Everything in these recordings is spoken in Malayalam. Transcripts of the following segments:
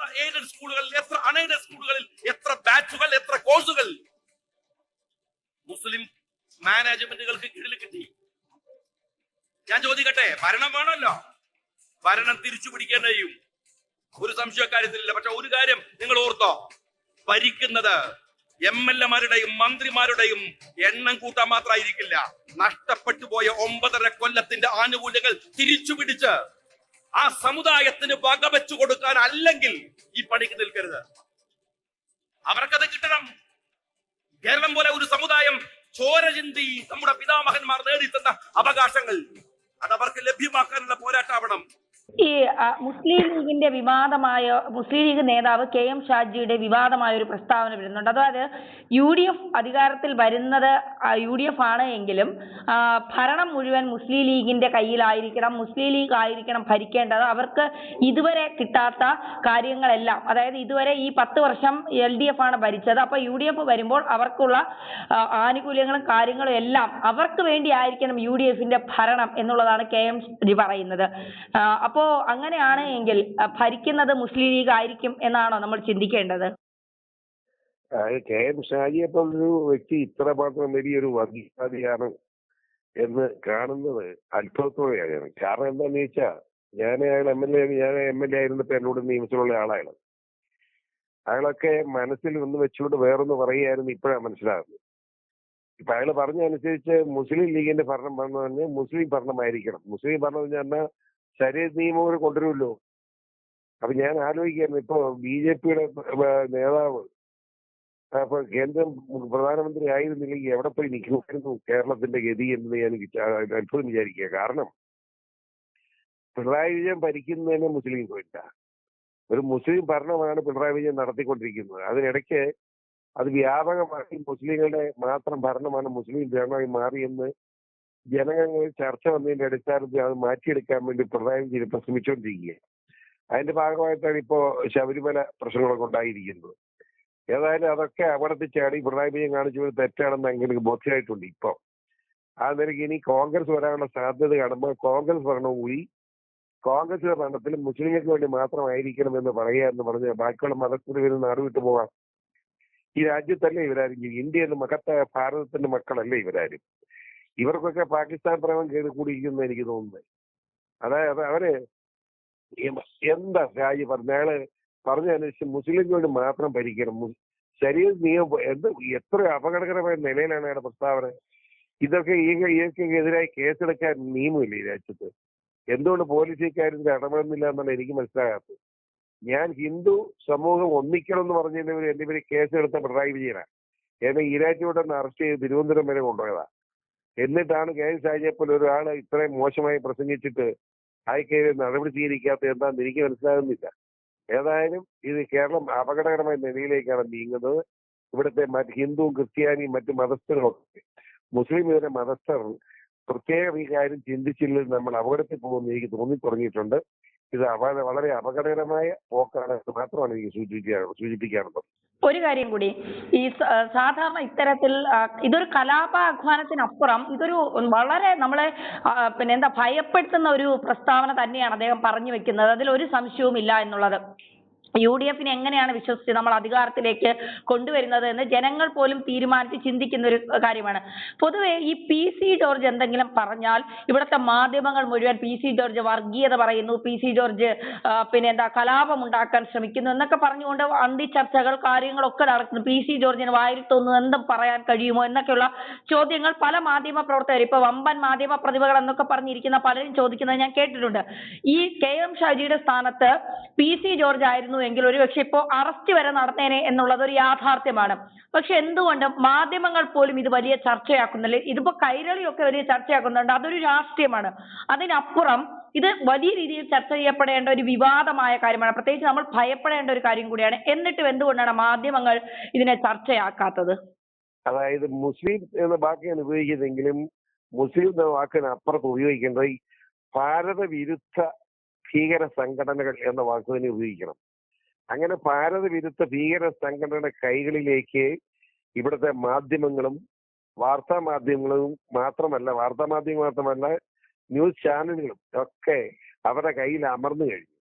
എത്ര എയ്ഡഡ് സ്കൂളുകളിൽ എത്ര അൺഎയ്ഡഡ് സ്കൂളുകളിൽ എത്ര ബാച്ചുകൾ എത്ര കോഴ്സുകൾ മുസ്ലിം മാനേജ്മെന്റുകൾക്ക് കീഴിൽ കിട്ടി. ഞാൻ ചോദിക്കട്ടെ ഭരണം വേണമല്ലോ? ഭരണം തിരിച്ചു പിടിക്കാൻ കഴിയും. ഒരു സംശയക്കാര്യത്തിലില്ല പക്ഷെ ഒരു കാര്യം നിങ്ങൾ ഓർത്തോ. ഭരിക്കുന്നത് എം എൽ എമാരുടെയും മന്ത്രിമാരുടെയും എണ്ണം കൂട്ടാൻ മാത്രമായിരിക്കില്ല. നഷ്ടപ്പെട്ടു പോയ ഒമ്പതര കൊല്ലത്തിന്റെ ആനുകൂല്യങ്ങൾ തിരിച്ചു പിടിച്ച് ആ സമുദായത്തിന് വകവെച്ചു കൊടുക്കാൻ അല്ലെങ്കിൽ ഈ പണിക്ക് നിൽക്കരുത്. അവർക്കത് കിട്ടണം. കേരളം പോലെ ഒരു സമുദായം ചോര ചിന്തി നമ്മുടെ പിതാമഹന്മാർ നേടിത്തന്ന അവകാശങ്ങൾ അത് അവർക്ക് ലഭ്യമാക്കാനുള്ള പോരാട്ടാവണം ഈ മുസ്ലിം ലീഗിന്റെ വിവാദമായ മുസ്ലിം ലീഗ് നേതാവ് കെ എം ഷാജിയുടെ വിവാദമായ ഒരു പ്രസ്താവന വരുന്നുണ്ട്. അതായത് യു ഡി എഫ് അധികാരത്തിൽ വരുന്നത് യു ഡി എഫ് ആണ് എങ്കിലും ഭരണം മുഴുവൻ മുസ്ലിം ലീഗിന്റെ കയ്യിലായിരിക്കണം മുസ്ലിം ലീഗ് ആയിരിക്കണം ഭരിക്കേണ്ടത്. അവർക്ക് ഇതുവരെ കിട്ടാത്ത കാര്യങ്ങളെല്ലാം അതായത് ഇതുവരെ ഈ പത്ത് വർഷം എൽ ഡി എഫ് ആണ് ഭരിച്ചത്. അപ്പൊ യു ഡി എഫ് വരുമ്പോൾ അവർക്കുള്ള ആനുകൂല്യങ്ങളും കാര്യങ്ങളും എല്ലാം അവർക്ക് വേണ്ടി ആയിരിക്കണം യു ഡി എഫിന്റെ ഭരണം എന്നുള്ളതാണ് കെ എം ഷാജി പറയുന്നത്. ആ, അപ്പോ അങ്ങനെയാണ് എങ്കിൽ ഭരിക്കുന്നത് മുസ്ലിം ലീഗ് ആയിരിക്കും എന്നാണോ നമ്മൾ ചിന്തിക്കേണ്ടത്? കെ എം ഷാജിയെ പോലൊരു വ്യക്തി ഇത്രമാത്രം വലിയൊരു വർഗീയവാദിയാണ് എന്ന് കാണുന്നത് അത്ഭുതത്തോടെയാണ്. കാരണം എന്താന്ന് ചോദിച്ചാൽ ഞാൻ അയാൾ എം എൽ എ ഞാൻ എം എൽ എ ആയിരുന്നപ്പോ എന്നോട് നിയമത്തിലുള്ള ആളാണ്. അയാളൊക്കെ മനസ്സിൽ ഒന്ന് വെച്ചുകൊണ്ട് വേറൊന്ന് പറയുകയായിരുന്നു ഇപ്പോഴാ മനസ്സിലാകുന്നത്. ഇപ്പൊ അയാൾ പറഞ്ഞതനുസരിച്ച് മുസ്ലിം ലീഗിന്റെ ഭരണം പറഞ്ഞു മുസ്ലിം ഭരണമായിരിക്കണം. മുസ്ലിം ഭരണം എന്ന് പറഞ്ഞാൽ ശരീര കൂടെ കൊണ്ടുവരുമല്ലോ. അപ്പൊ ഞാൻ ആലോചിക്കായിരുന്നു ഇപ്പൊ ബി ജെ പിയുടെ നേതാവ് അപ്പൊ കേന്ദ്രം പ്രധാനമന്ത്രി ആയിരുന്നില്ലെങ്കിൽ എവിടെ പോയി നിൽക്കുമായിരുന്നു കേരളത്തിന്റെ ഗതി എന്ന് ഞാൻ അത്ഭുതം വിചാരിക്കുക. കാരണം പിണറായി വിജയൻ ഭരിക്കുന്നതിന് മുസ്ലിം പോയില്ല ഒരു മുസ്ലിം ഭരണമാണ് പിണറായി വിജയൻ നടത്തിക്കൊണ്ടിരിക്കുന്നത്. അതിനിടയ്ക്ക് അത് വ്യാപകമായി മുസ്ലിങ്ങളുടെ മാത്രം ഭരണമാണ് മുസ്ലിം ഭരണമായി മാറിയെന്ന് ജനങ്ങളിൽ ചർച്ച വന്നതിന്റെ അടിസ്ഥാനത്തിൽ അത് മാറ്റിയെടുക്കാൻ വേണ്ടി പിണറായി വിജയൻ ഇപ്പൊ അതിന്റെ ഭാഗമായിട്ടാണ് ഇപ്പോ ശബരിമല പ്രശ്നങ്ങളൊക്കെ ഉണ്ടായിരിക്കുന്നത്. ഏതായാലും അതൊക്കെ അവിടത്തെ ചാടി പിണറായി വിജയൻ കാണിച്ചത് തെറ്റാണെന്ന് അങ്ങനെ ബോധ്യമായിട്ടുണ്ട് ഇപ്പൊ. ആ നിലയ്ക്ക് ഇനി കോൺഗ്രസ് വരാനുള്ള സാധ്യത കാണുമ്പോൾ കോൺഗ്രസ് ഭരണം കൂടി കോൺഗ്രസിന്റെ ഭരണത്തിൽ മുസ്ലിങ്ങൾക്ക് വേണ്ടി മാത്രമായിരിക്കണം എന്ന് പറയുക എന്ന് പറഞ്ഞ് ബാക്കിയുള്ള മതസ്ഥര് വരുന്ന നാട് പോവാം. ഈ രാജ്യത്തല്ലേ ഇവരാരും ജീവി- ഇന്ത്യ എന്ന മഹത്തായ ഭാരതത്തിന്റെ മക്കളല്ലേ ഇവരാരും. ഇവർക്കൊക്കെ പാകിസ്ഥാൻ പ്രേമം കയറി കൂടിയിരിക്കുന്ന എനിക്ക് തോന്നുന്നത് അതായത് അവർ എന്താ രാജി പറഞ്ഞ? അയാൾ പറഞ്ഞതനുസരിച്ച് വേണ്ടി മാത്രം ഭരിക്കണം. ശരീര നിയമം എന്ത് എത്ര അപകടകരമായ നിലയിലാണ് അയാളുടെ പ്രസ്താവന. ഇതൊക്കെ ഈ ഇതൊക്കെ എതിരായി കേസെടുക്കാൻ നിയമമില്ല ഈ രാജ്യത്ത്? എന്തുകൊണ്ട് പോലീസ് ഇക്കാര്യത്തിൽ ഇടപെടുന്നില്ല എന്നാണ് എനിക്ക് മനസ്സിലാകാത്തത്. ഞാൻ ഹിന്ദു സമൂഹം ഒന്നിക്കണം എന്ന് പേരിൽ എന്റെ പേര് കേസെടുത്ത പിണറായി വിജയനാണ് എന്നെ ഈരാറ്റോടെ നിന്ന് അറസ്റ്റ് ചെയ്ത് തിരുവനന്തപുരം വരെ കൊണ്ടുപോയതാ. എന്നിട്ടാണ് കെ എസ് ഷാജിയെ പോലെ ഒരാൾ ഇത്രയും മോശമായി പ്രസംഗിച്ചിട്ട് ഹൈക്കേരി നടപടി സ്വീകരിക്കാത്ത എന്താണെന്ന് എനിക്ക് മനസ്സിലാകുന്നില്ല. ഏതായാലും ഇത് കേരളം അപകടകരമായ നിലയിലേക്കാണ് നീങ്ങുന്നത്. ഇവിടുത്തെ മറ്റ് ഹിന്ദുവും ക്രിസ്ത്യാനിയും മറ്റു മതസ്ഥരുമൊക്കെ മുസ്ലിം ഇതര മതസ്ഥർ പ്രത്യേകം ഈ കാര്യം ചിന്തിച്ചില്ലെങ്കിൽ നമ്മൾ അപകടത്തിൽ പോകുമെന്ന് എനിക്ക് തോന്നി തുടങ്ങിയിട്ടുണ്ട് ഇത് വളരെ അപകടകരമായ പോക്കാണ് മാത്രമാണ് എനിക്ക് സൂചിപ്പിക്കാറുള്ളത് ഒരു കാര്യം കൂടി. ഈ സാധാരണ ഇത്തരത്തിൽ ഇതൊരു കലാപാഹ്വാനത്തിനപ്പുറം ഇതൊരു വളരെ നമ്മളെ പിന്നെ എന്താ ഭയപ്പെടുത്തുന്ന ഒരു പ്രസ്താവന തന്നെയാണ് അദ്ദേഹം പറഞ്ഞു വെക്കുന്നത്. അതിൽ ഒരു സംശയവും ഇല്ല എന്നുള്ളത്. യു ഡി എഫിനെ എങ്ങനെയാണ് വിശ്വസിച്ച് നമ്മൾ അധികാരത്തിലേക്ക് കൊണ്ടുവരുന്നത് എന്ന് ജനങ്ങൾ പോലും തീരുമാനിച്ച് ചിന്തിക്കുന്ന ഒരു കാര്യമാണ്. പൊതുവെ ഈ സി ജോർജ് എന്തെങ്കിലും പറഞ്ഞാൽ ഇവിടുത്തെ മാധ്യമങ്ങൾ മുഴുവൻ സി ജോർജ് വർഗീയത പറയുന്നു സി ജോർജ് പിന്നെ എന്താ കലാപം ഉണ്ടാക്കാൻ ശ്രമിക്കുന്നു എന്നൊക്കെ പറഞ്ഞുകൊണ്ട് അന്തി ചർച്ചകൾ കാര്യങ്ങളൊക്കെ നടക്കുന്നു. സി ജോർജിന് വായിൽ തോന്നുന്നു എന്തും പറയാൻ കഴിയുമോ എന്നൊക്കെയുള്ള ചോദ്യങ്ങൾ പല മാധ്യമ പ്രവർത്തകർ ഇപ്പൊ വമ്പൻ മാധ്യമ പ്രതിഭകൾ എന്നൊക്കെ പറഞ്ഞിരിക്കുന്ന പലരും ചോദിക്കുന്നത് ഞാൻ കേട്ടിട്ടുണ്ട്. ഈ കെ എം ഷാജിയുടെ സ്ഥാനത്ത് സി ജോർജ് ആയിരുന്നു എങ്കിൽ ഒരുപക്ഷെ ഇപ്പോ അറസ്റ്റ് വരെ നടന്നേനെ എന്നുള്ളത് ഒരു യാഥാർത്ഥ്യമാണ്. പക്ഷെ എന്തുകൊണ്ട് മാധ്യമങ്ങൾ പോലും ഇത് വലിയ ചർച്ചയാക്കുന്നില്ല. ഇതിപ്പോ കൈരളിയൊക്കെ വലിയ ചർച്ചയാക്കുന്നുണ്ട്. അതൊരു രാഷ്ട്രീയമാണ്. അതിനപ്പുറം ഇത് വലിയ രീതിയിൽ ചർച്ച ചെയ്യപ്പെടേണ്ട ഒരു വിവാദമായ കാര്യമാണ്. പ്രത്യേകിച്ച് നമ്മൾ ഭയപ്പെടേണ്ട ഒരു കാര്യം കൂടിയാണ്. എന്നിട്ടും എന്തുകൊണ്ടാണ് മാധ്യമങ്ങൾ ഇതിനെ ചർച്ചയാക്കാത്തത്? അതായത് മുസ്ലിം എന്ന വാക്കാണ് ഉപയോഗിക്കുന്നതെങ്കിലും മുസ്ലിം എന്ന വാക്കിന് അപ്പുറത്ത് ഉപയോഗിക്കേണ്ടത് ഭാരത വിരുദ്ധ ഭീകര സംഘടനകൾ എന്ന വാക്ക് തന്നെ ഉപയോഗിക്കണം. അങ്ങനെ ഭാരത വിരുദ്ധ ഭീകര സംഘടനയുടെ കൈകളിലേക്ക് ഇവിടുത്തെ മാധ്യമങ്ങളും വാർത്താ മാധ്യമങ്ങളും മാത്രമല്ല വാർത്താ മാധ്യമം മാത്രമല്ല ന്യൂസ് ചാനലുകളും ഒക്കെ അവരുടെ കയ്യിൽ അമർന്നു കഴിഞ്ഞു.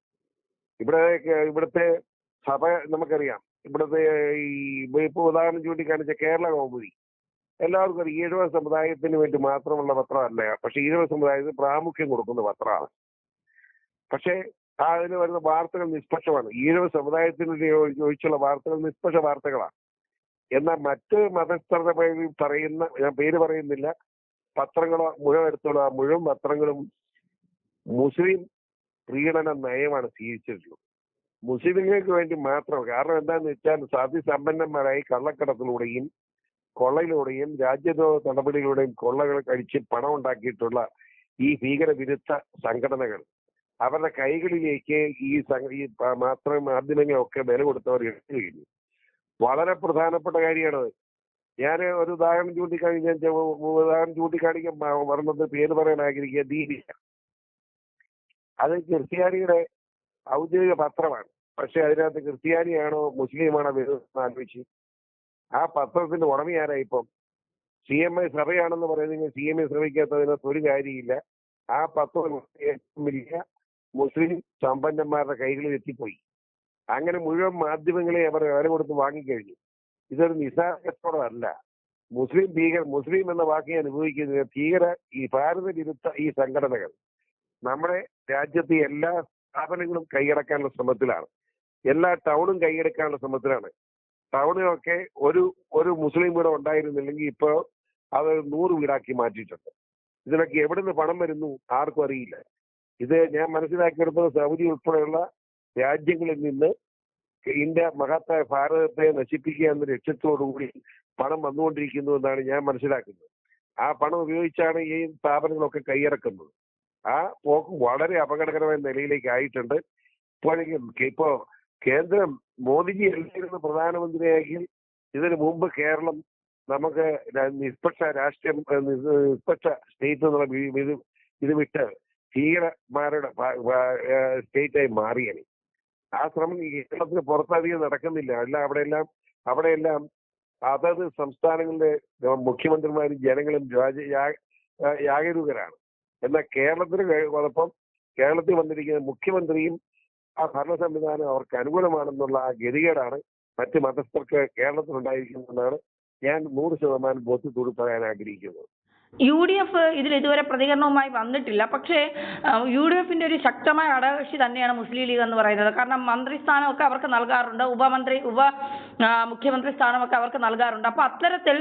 ഇവിടെ ഇവിടുത്തെ സഭ നമുക്കറിയാം. ഇവിടുത്തെ ഈ ഇപ്പൊ ഉദാഹരണം ചൂണ്ടിക്കാണിച്ച കേരള കൗമുദി. എല്ലാവർക്കും അറിയാം ഈഴവ സമുദായത്തിന് വേണ്ടി മാത്രമുള്ള പത്രമല്ല പക്ഷെ ഈഴവ സമുദായത്തിന് പ്രാമുഖ്യം കൊടുക്കുന്ന പത്രമാണ്. പക്ഷേ ആ അതിന് വരുന്ന വാർത്തകൾ നിഷ്പക്ഷമാണ്. ഈഴവ സമുദായത്തിന് ചോദിച്ചുള്ള വാർത്തകൾ നിഷ്പക്ഷ വാർത്തകളാണ്. എന്നാൽ മറ്റ് മതസ്ഥരുടെ പേരിൽ പറയുന്ന ഞാൻ പേര് പറയുന്നില്ല. പത്രങ്ങളോ മുഴുവൻ എടുത്തോളൂ. ആ മുഴുവൻ പത്രങ്ങളും മുസ്ലിം പ്രീണന നയമാണ് സ്വീകരിച്ചിട്ടുള്ളത്. മുസ്ലിങ്ങൾക്ക് വേണ്ടി മാത്രം. കാരണം എന്താന്ന് വെച്ചാൽ സതിസമ്പന്നന്മാരായി കള്ളക്കടത്തിലൂടെയും കൊള്ളയിലൂടെയും രാജ്യദ്രോഹ നടപടികളിലൂടെയും കൊള്ളകൾ കഴിച്ച് പണം ഉണ്ടാക്കിയിട്ടുള്ള ഈ ഭീകരവിരുദ്ധ സംഘടനകൾ അവരുടെ കൈകളിലേക്ക് ഈ ഈ മാത്ര മാധ്യമങ്ങളൊക്കെ വില കൊടുത്തവർ എടുത്തു കഴിഞ്ഞു. വളരെ പ്രധാനപ്പെട്ട കാര്യമാണത്. ഞാൻ ഒരു ഉദാഹരണം ചൂണ്ടിക്കാണിക്കാൻ ഉദാഹരണം ചൂണ്ടിക്കാണിക്കാൻ വന്നത് പേര് പറയാൻ ആഗ്രഹിക്കുക ദീപിക. അത് ക്രിസ്ത്യാനിയുടെ ഔദ്യോഗിക പത്രമാണ്. പക്ഷെ അതിനകത്ത് ക്രിസ്ത്യാനിയാണോ മുസ്ലിമാണോ വരുന്നത് ആലോചിച്ച്. ആ പത്രത്തിന്റെ ഉടമയാരാ ഇപ്പം? സി എം ഐ സഭയാണെന്ന് പറയുന്നെങ്കിൽ സി എം ഐ ശ്രമിക്കാത്തതിനകത്ത് ഒരു കാര്യമില്ല. ആ പത്രം ഏറ്റവും വലിയ മുസ്ലിം സമ്പന്നന്മാരുടെ കൈകളിൽ എത്തിപ്പോയി. അങ്ങനെ മുഴുവൻ മാധ്യമങ്ങളെ അവർ വില കൊടുത്ത് വാങ്ങിക്കഴിഞ്ഞു. ഇതൊരു നിസാര കച്ചവടമല്ല മുസ്ലിം ഭീകര മുസ്ലിം എന്ന വാക്ക് ഞാൻ ഉപയോഗിക്കുന്നത് ഭീകര ഈ ഭാരത വിരുദ്ധ ഈ സംഘടനകൾ. നമ്മുടെ രാജ്യത്തെ എല്ലാ സ്ഥാപനങ്ങളും കൈയടക്കാനുള്ള ശ്രമത്തിലാണ്. എല്ലാ ടൗണും കൈയടക്കാനുള്ള ശ്രമത്തിലാണ്. ടൗണിലൊക്കെ ഒരു ഒരു മുസ്ലിം വീട് ഉണ്ടായിരുന്നില്ലെങ്കിൽ ഇപ്പോൾ അത് നൂറ് വീടാക്കി മാറ്റിയിട്ടുണ്ട്. ഇതിനൊക്കെ എവിടെ നിന്ന് പണം വരുന്നു ആർക്കും അറിയില്ല. ഇത് ഞാൻ മനസ്സിലാക്കിയെടുത്തത് സൗദി ഉൾപ്പെടെയുള്ള രാജ്യങ്ങളിൽ നിന്ന് ഇന്ത്യ മഹത്തായ ഭാരതത്തെ നശിപ്പിക്കുക എന്ന ലക്ഷ്യത്തോടുകൂടി പണം വന്നുകൊണ്ടിരിക്കുന്നു എന്നാണ് ഞാൻ മനസ്സിലാക്കുന്നത്. ആ പണം ഉപയോഗിച്ചാണ് ഈ സ്ഥാപനങ്ങളൊക്കെ കൈയിറക്കുന്നത് ആ പോക്ക് വളരെ അപകടകരമായ നിലയിലേക്ക് ആയിട്ടുണ്ട്. ഇപ്പോഴെങ്കിലും ഇപ്പോ കേന്ദ്രം മോദിജി അല്ലായിരുന്നു പ്രധാനമന്ത്രിയായെങ്കിൽ ഇതിനു മുമ്പ് കേരളം നമുക്ക് നിഷ്പക്ഷ രാഷ്ട്രീയം നിഷ്പക്ഷ സ്റ്റേറ്റ് എന്നുള്ള ഇത് വിട്ട് ഭീകരന്മാരുടെ സ്റ്റേറ്റായി മാറിയാണ് ആ ശ്രമം കേരളത്തിന് പുറത്തധികം നടക്കുന്നില്ല. അല്ല അവിടെയെല്ലാം അവിടെയെല്ലാം അതത് സംസ്ഥാനങ്ങളിലെ മുഖ്യമന്ത്രിമാരും ജനങ്ങളും രാജ- യാ- ആ, ജാഗരൂകരാണ് എന്നാൽ കേരളത്തിന് കഴി- കുഴപ്പം കേരളത്തിൽ വന്നിരിക്കുന്ന മുഖ്യമന്ത്രിയും ആ ഭരണ സംവിധാനം അവർക്ക് അനുകൂലമാണെന്നുള്ള ആ ഗതികേടാണ് മറ്റ് മതസ്ഥർക്ക് കേരളത്തിലുണ്ടായിരിക്കുന്നതെന്നാണ് ഞാൻ നൂറ് ശതമാനം ബോധ്യത്തോട് പറയാൻ ആഗ്രഹിക്കുന്നത്. യു ഡി എഫ് ഇതിൽ ഇതുവരെ പ്രതികരണവുമായി വന്നിട്ടില്ല. പക്ഷേ യു ഡി എഫിന്റെ ഒരു ശക്തമായ അടകക്ഷി തന്നെയാണ് മുസ്ലിം ലീഗ് എന്ന് പറയുന്നത്. കാരണം മന്ത്രി സ്ഥാനമൊക്കെ അവർക്ക് നൽകാറുണ്ട്. ഉപമന്ത്രി ഉപ മുഖ്യമന്ത്രി സ്ഥാനമൊക്കെ അവർക്ക് നൽകാറുണ്ട്. അപ്പൊ അത്തരത്തിൽ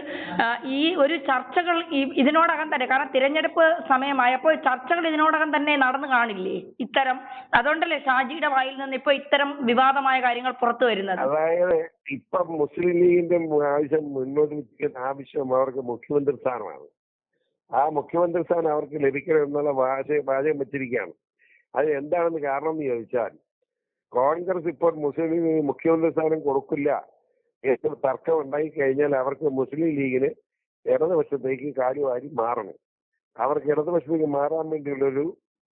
ഈ ഒരു ചർച്ചകൾ ഇതിനോടകം തന്നെ കാരണം തിരഞ്ഞെടുപ്പ് സമയമായപ്പോൾ ചർച്ചകൾ ഇതിനോടകം തന്നെ നടന്നു കാണില്ലേ? ഇത്തരം അതുകൊണ്ടല്ലേ ഷാജിയുടെ വായിൽ നിന്ന് ഇപ്പൊ ഇത്തരം വിവാദമായ കാര്യങ്ങൾ പുറത്തു വരുന്നത്? അതായത് ഇപ്പം മുസ്ലിം ലീഗിന്റെ ആവശ്യം മുന്നോട്ട് ആവശ്യം അവർക്ക് മുഖ്യമന്ത്രി സ്ഥാനമാണ്. ആ മുഖ്യമന്ത്രി സ്ഥാനം അവർക്ക് ലഭിക്കണം എന്നുള്ള വാചക വാചകം വെച്ചിരിക്കുകയാണ്. അത് എന്താണെന്ന് കാരണം എന്ന് ചോദിച്ചാൽ കോൺഗ്രസ് ഇപ്പോൾ മുസ്ലിം ലീഗിന് മുഖ്യമന്ത്രി സ്ഥാനം കൊടുക്കില്ല എന്ന് തർക്കം ഉണ്ടായി കഴിഞ്ഞാൽ അവർക്ക് മുസ്ലിം ലീഗിന് ഇടതുപക്ഷത്തേക്ക് കാര്യമായി മാറണം. അവർക്ക് ഇടതുപക്ഷത്തേക്ക് മാറാൻ വേണ്ടിയുള്ളൊരു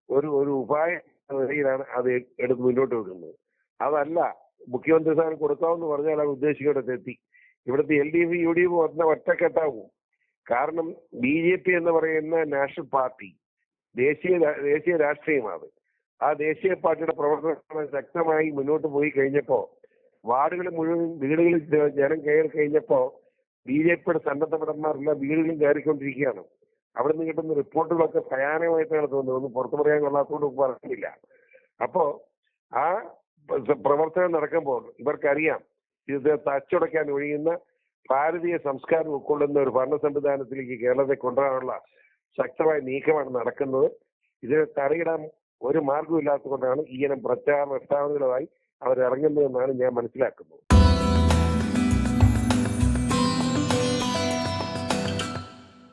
ഒരു ഒരു ഉപായ നിലയിലാണ് അത് എടുത്ത് മുന്നോട്ട് വെക്കുന്നത്. അതല്ല മുഖ്യമന്ത്രി സ്ഥാനം കൊടുക്കാമെന്ന് പറഞ്ഞാൽ അത് എത്തി ഇവിടുത്തെ L D F U D F വന്ന ഒറ്റക്കെട്ടാവും. കാരണം ബി ജെ പി എന്ന് പറയുന്ന നാഷണൽ പാർട്ടി ദേശീയ ദേശീയ രാഷ്ട്രീയമാണ്. ആ ദേശീയ പാർട്ടിയുടെ പ്രവർത്തനങ്ങൾ ശക്തമായി മുന്നോട്ട് പോയി കഴിഞ്ഞപ്പോ വാർഡുകൾ മുഴുവൻ വീടുകളിൽ ജനം കയറി കഴിഞ്ഞപ്പോ ബി ജെ പിയുടെ സന്നദ്ധഭടന്മാരെല്ലാം വീടുകളിൽ കയറിക്കൊണ്ടിരിക്കുകയാണ്. അവിടെ നിന്ന് കിട്ടുന്ന റിപ്പോർട്ടുകളൊക്കെ ഭയാനകമായിട്ടാണ് തോന്നുന്നത്. ഒന്നും പുറത്തു പറയാൻ കൊള്ളാത്തതുകൊണ്ട് പറഞ്ഞില്ല. അപ്പോ ആ പ്ര- പ്രവർത്തനം നടക്കുമ്പോൾ ഇവർക്കറിയാം ഇത് തച്ചുടയ്ക്കാൻ ഒഴിയുന്ന ഭാരതീയ സംസ്കാരം ഉൾക്കൊള്ളുന്ന ഒരു ഭരണ സംവിധാനത്തിലേക്ക് കേരളത്തെ കൊണ്ടുവരാനുള്ള ശക്തമായ നീക്കമാണ് നടക്കുന്നത്. ഇതിനെ തടയിടാൻ ഒരു മാർഗവും ഇല്ലാത്തതുകൊണ്ടാണ് ഇങ്ങനെ പ്രചാരണ പ്രസ്താവനകളുമായി അവർ ഇറങ്ങുന്നതെന്നാണ് ഞാൻ മനസ്സിലാക്കുന്നത്.